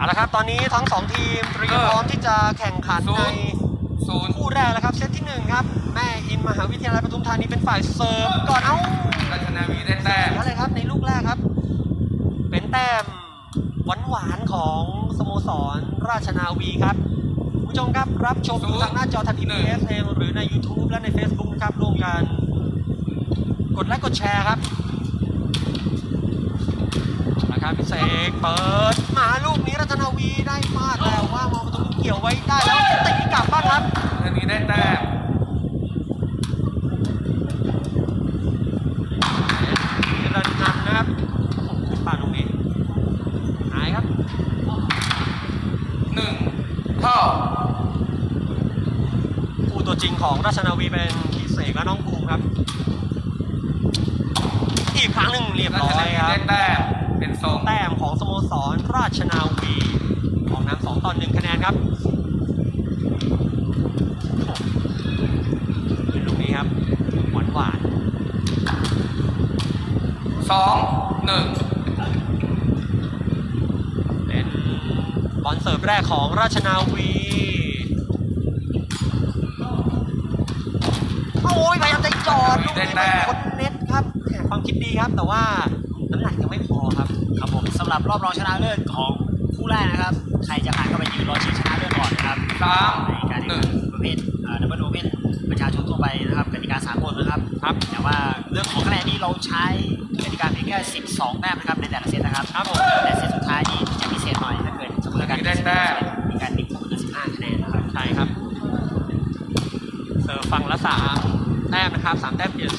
เอาละครับ ตอนนี้ทั้งสองทีมเตรียมเออพร้อมที่จะแข่งขันศูในนย์ศูนย์คู่แรกแล้วครับ เซตที่หนึ่งครับ แม่อินมหาวิทยาลัยปทุมธานีเป็นฝ่ายเสิร์ฟก่อนเอ้าราชนาวีได้แต้มแล้วเลยครับในลูกแรกครับ เป็นแต้มหวานหวานๆของสโมสรราชนาวีครับคุณผู้ชมครับรับชมทางหน้าจอทันทีพีเอสเองหรือใน YouTube และใน Facebook นะครับร่วมกัน กดไลค์กดแชร์ครับนะ ครับพี่เสกเปิดมาลูกนี้รัชนาวีได้ฟาดแต่ว่ามองประตูเกี่ยวไว้ได้แล้วตีกลับบ้างครับราชนาวีได้แต้มเจริญนันท์นะครับขึ้นป่าตรงนี้หายครับหนึ่งเท่าผู้ตัวจริงของราชนาวีเป็นพี่เสกและน้องภูมิครับอีกครั้งหนึ่งเรียบราร้ชอนายวีครัได้บแต้ม เป็นทรงแต้มของสโมสรราชนาวีออกนำสองต่อหนึ่งคะแนนครับลูกนี้ครับหวานหวานสองหนึ่งๆเป็นบอลเสิร์ฟแรกของราชนาวีโอ้ยพยายามจะจอดลูกนี้ไม่พ้นเน็ตครับแหม่ความคิดดีครับแต่ว่า น้ำหนักยังไม่พอครับครับผมสำหรับรอบรองชนะเลิศของคู่แรกนะครับ ใครจะผ่านก็ไปยืนรอชิงชนะเลิศก่อนนะครับสามในการหแข่นึ่งงขันประเภทดับเบิลโอเพนประชาชนทั่วไปนะครับกติกาสากลนะครับครับ แต่ว่าเรื่องของคะแนนนี้เราใช้กติกาเพียงแค่ 12 แต้มนะครับในแต่ละเซตนะครับครับผมแต่เซตสุดท้ายนี่จะพิเศษหน่อยถ้าเกิดเสมอกันได้แต้มมีการติดคูณ15คะแนนนะครับใช่ครับเสิร์ฟฝั่งละสามแต้มนะครับสามแต้มเปลี่ยน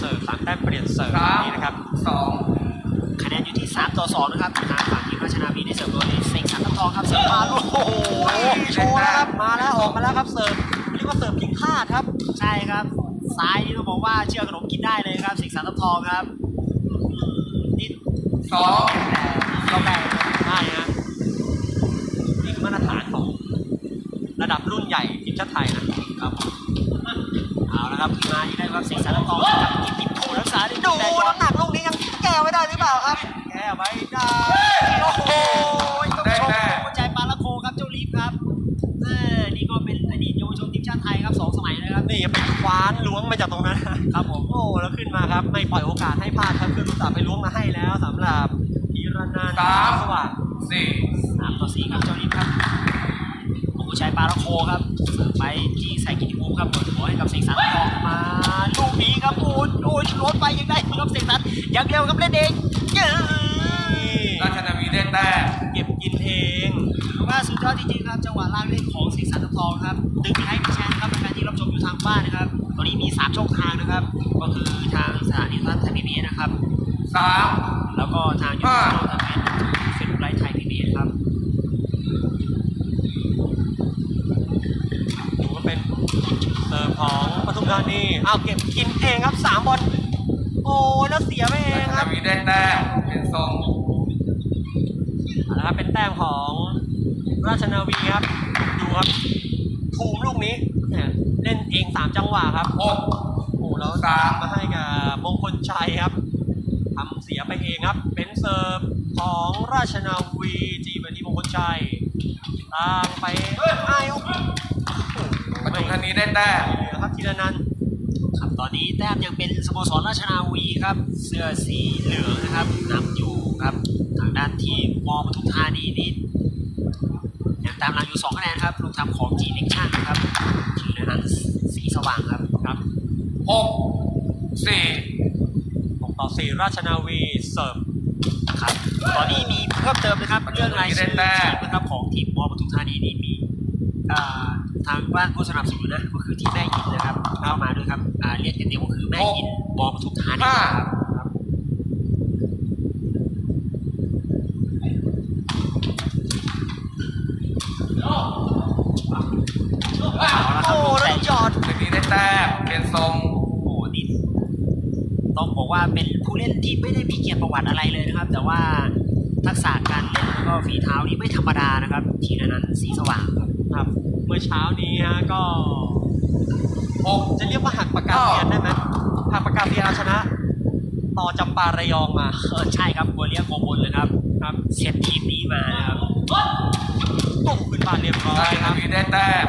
สิร์ฟโดยเสกสรรทับทองครับเสิร์ฟมาลูกโอ้โหโชว์แล้วครับมาแล้วออกมาแล้วครับเสิร์ฟเรียกว่าเสิร์ฟพิงคาดครับ ใช่ครับซ้ายนี่ต้องบอกว่าเชื่อขนมกินได้เลยครับเสกสรรทับทองครับนี่สองเราแบ่งได้นะนี่คือมาตรฐานของระดับรุ่นใหญ่ทีมชาติไทยนะครับเอาละครับขึ้นมาอีกได้ครับเสกสรรทับทองกับกิตติโพรักษาได้ดูได้ครับน้ำหนักลูกนี้ยังแก้ไว้ได้หรือเปล่าครับ แก้ไว้ได้โอ้โหต้องชมหัวใจปาละโคครับเจ้าลีฟครับเออนี่ก็เป็นอดีตเยาวชนทีมชาติไทยครับสองสมัยนะครับนี่เป็นคว้านล้วงมาจากตรงนั้นครับผมโอ้แล้วขึ้นมาครับไม่ปล่อยโอกาสให้พลาดครับคือรู้จักไปล้วงมาให้แล้วสำหรับพีรนันท์สามสวัสดิ์สี่สามต่อสี่ครับเจ้าลีฟครับหัวใจปาละโคครับเสิร์ฟไปที่ใส่กิตติภูมิครับเปิดหัวให้กับเสกสรรทองมาลูกนี้ครับโอ้ยโอ้ยรถไปยังได้ครับเสกสรรอย่างเร็วครับเล่นเองเย้ราชนาวีได้ แต้มเก็บกินเองถือว่าสุดยอดจริงๆครับจังหวะลากเล่นของเสกสรรทองครับดึงให้แชร์นะครับในการที่รับชมอยู่ทางบ้านนะครับ ตอนนี้มี 3 ช่องทางนะครับ ก็คือทางสถานีโทรทัศน์ไทยพีบีนะครับสามแล้วก็ทางยูทูบทางเฟซบุ๊กไลฟ์ไทยพีบีครับถือว่าเป็นเสิร์ฟของปทุมธานีเอาเก็บกินเองครับสามบอลโอ้แล้วเสียไปเองคราชนารับวีได้แต้มเป็นทรง เอาละครับเป็นแต้มของราชนาวีครับ ดูครับภูมิลูกนี้แหม่เล่นเองสามจังหวะครับหกโอ้แล้วสามมาให้กับมงคลชัยครับทำเสียไปเองครับ เป็นเสิร์ฟของราชนาวีจีไปที่มงคลชัยตามไปไอ้โอ้โหปทุมธานีได้แต้มเหลือครับธีรนันท์ครับตอนนี้แต้มยังเป็นสโมสรราชนาวีครับ เสื้อสีเหลืองนะครับนำอยู่ครับ ทางด้านทีมมอปทุมธานีนี่ยังตามหลังอยู่2คะแนนครับลูกทำของจีเล็กชั่นครับทีมนั้นสีสว่างครับครับหกสี่หกต่อสี่ราชนาวีเสิร์ฟครับตอนนี้มีเพิ่มเติมนะครับเรื่องรายชื่อทีมนะครับของทีมมอปทุมธานีนี่มีอ่าทางบ้านผู้สนับสนุนนะก็คือทีมแม่ยินนะครับเข้ามาด้วยครับอ่าเรียกเต็มๆก็คือแม่ยินมอปทุมธานีห้าครับ เอาละครับโอ้ลูกแล้แต่วจอดปทุมธานีได้แต้มเป็นทรงโอ้นี่ต้องบอกว่าเป็นผู้เล่นที่ไม่ได้มีเกียรติประวัติอะไรเลยนะครับ แต่ว่าทักษะการเล่นแล้วก็ฝีเท้านี่ไม่ธรรมดานะครับ ทีละนั้นสีสว่างครับครับ เมื่อเช้านี้ฮะก็หกจะเรียกว่าหักปากกาเซียนได้ไหมหักปากกาเซียนเอาชนะ ต่อจำปาระยองมาเออใช่ครับบัวเลี้ยงโกบนเลยครับ ครับเสียทีมนี้มานะครับตกขึ้นมาเรียบร้อรายชคนารับวีได้แต้ม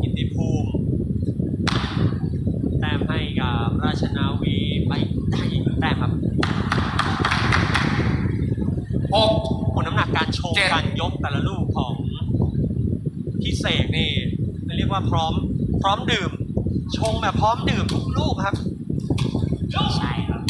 กิติภูมิแต้มให้กับราชนาวีไปได้อีกหนึ่งแต้มครับ หก ผลน้ำหนักการโชว์ เจ็ด การยกแต่ละลูกของพี่เสกนี่เรียก ว่าพร้อม พร้อมดื่ม ชงแบบพร้อมดื่มทุกลูกครับใช่ครับ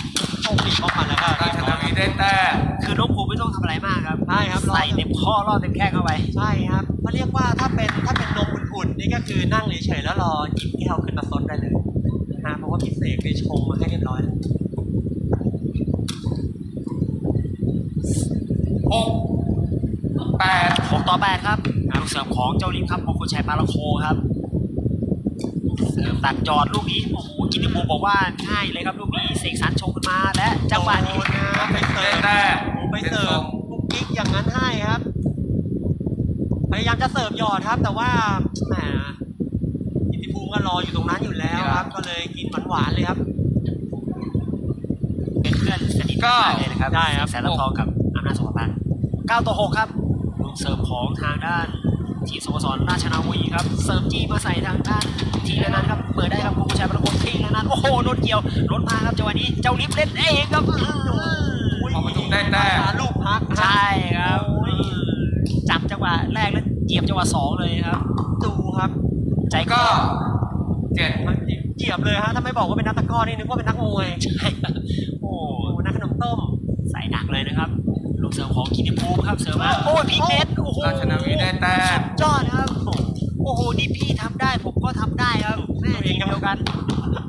ชงดีออกมาแล้วก็ราชนาวีได้แต้มคือน้องภูมิไม่ต้องทำอะไรมากครับใช่ครับใส่เต็มข้อรอดเต็มแข้งเข้าไปใช่ครับเขาเรียกว่าถ้าเป็นถ้าเป็นนมอุ่นๆนี่ก็คือนั่งเฉยๆแล้วรอหยิบแก้วขึ้นมาซดได้เลยนะฮะเพราะว่าพี่เสกได้ชงมาให้เรียบร้อยแล้วหกแปดหกต่อแปดครับลูกเสริมของเจ้าลิฟครับมงคลชัยปาลโคครับเสริม ตัดจอดลูกนี้โอ้โหกิติภูมิบอกว่าง่ายเลยครับลูกนี้เสกสรรชงขึ้นมาและจังหวะนี้โดนนะไปเสิได้ร์ฟแต้มไปเป็นเสิสร์อฟงกุ๊กกิ๊กอย่างนั้นให้ครับ พยายามจะเสิร์ฟหยอดครับ แต่ว่าแหมกิติภูมิก็รออยู่ตรงนั้นอยู่แล้วครับ ก็เลยกินหวานๆเลยครับ เป็นเพื่อนสนิทกันเลยนะครับได้ครับแสนละทองกับอำนาจสมบัติเก้าต่อหกครับลูกเสิร์ฟของทางด้าน ทีมสโมสรราชนาวีครับเสิร์ฟจี้มาใส่ทางด้านทีละนั้นครับเปิดได้ครับมงคลชัยปาลโคทีละนั้นโอ้โหโดนเกี่ยวรถมาครับจังหวะนี้เจ้าลิฟเล่นเองครับอื้อหือพอประตูได้แต้มหาลูกพักนะใช่ครับจับจังหวะแรกแล้วเหยียบจังหวะสองเลยครับ ดูครับ ใจก็ก็เจ็ดมันเหยียบเลยฮะถ้าไม่บอกว่าเป็นนักตะกร้อนี่นึกว่าเป็นนักมวยใช่ครับโอ้โอ้นักขนมต้มใส่หนักเลยนะครับลูก เสิร์ฟของคินิภูมิครับเสิร์ฟมาโอ้ยพีคเน็ตโอ้โหราชนาวีได้แต้มยอดครับ โอ้โห นี่พี่ทำได้ผมก็ทำได้ครับแม่ทีมเดียวกัน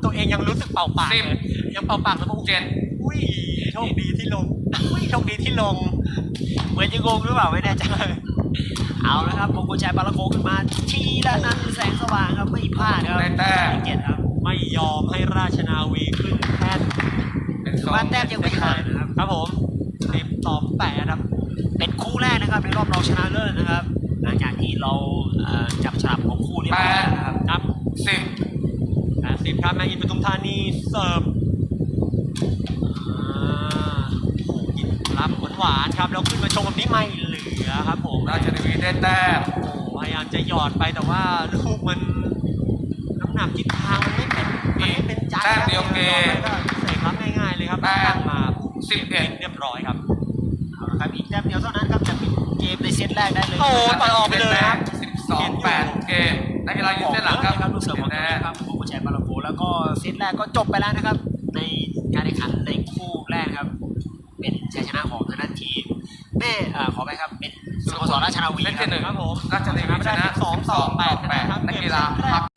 ตัวเองยังรู้สึกเป่าปากสิบ เลยยังเป่าปากแล้วก็เจ็ดอุ้ยโชคดีที่ลงอุ้ยโชคดีที่ลง เหมือนจะงงหรือเปล่าไม่แน่ใจเอาแล้วครับมงคลชัยปาลโคขึ้นมา ทีละนั้นแสงสว่างครับไม่พลาดครับได้แต้ม เกียรติครับ ไม่ยอมให้ราชนาวีขึ้นแท่นเป็นสองว่าแต้มยังไม่ขาดนะครับ ครับผมสิบ ต่อแปดครับ เป็นคู่แรกนะครับในรอบรองชนะเลิศนะครับ หลังจากที่เราเอ่อจับฉลากของคู่เรียบร้อยแล้วนะครับครับสิบแปดสิบครับแมงอินปทุมธานีเสิร์ฟอ่าโอ้กินรับหวานๆครับ แล้วขึ้นมาชงแบบนี้ไม่เหลือครับผม ราชนาวีได้แต้มโอ้พยายามจะหยอดไปแต่ว่าลูกมันน้ำหนักทิศทางมันไม่เป็นมันไม่เป็นใจแต้มเดียวเกมก็เสกรับง่ายๆเลยครับแต้มตั้งมาสิบเอ็ด เรียบร้อยครับเอาละ ครับอีกแต้มเดียวเท่านั้นครับจะปิดเกมในเซตแรกได้เลยโอ้ต่อยออกไปเลยครับสิบสองแปดเกมนักกีฬายืนเส้นหลังครับครับลูกเสือของตัวแต้เองมครับผมก็แชร์บาลาโคแล้วก็เซตแรกก็จบไปแล้วนะครับ ในการแข่งขันในคู่แรกครับ เป็นชัยชนะของทางด้านทีมแม่เอ่อขอไปครับเป็นสโมสรราชนาวีเซตครัที่บหนึ่งครับผมราชนาวีชนะสองต่อแปดแปดนะครับนักกีฬา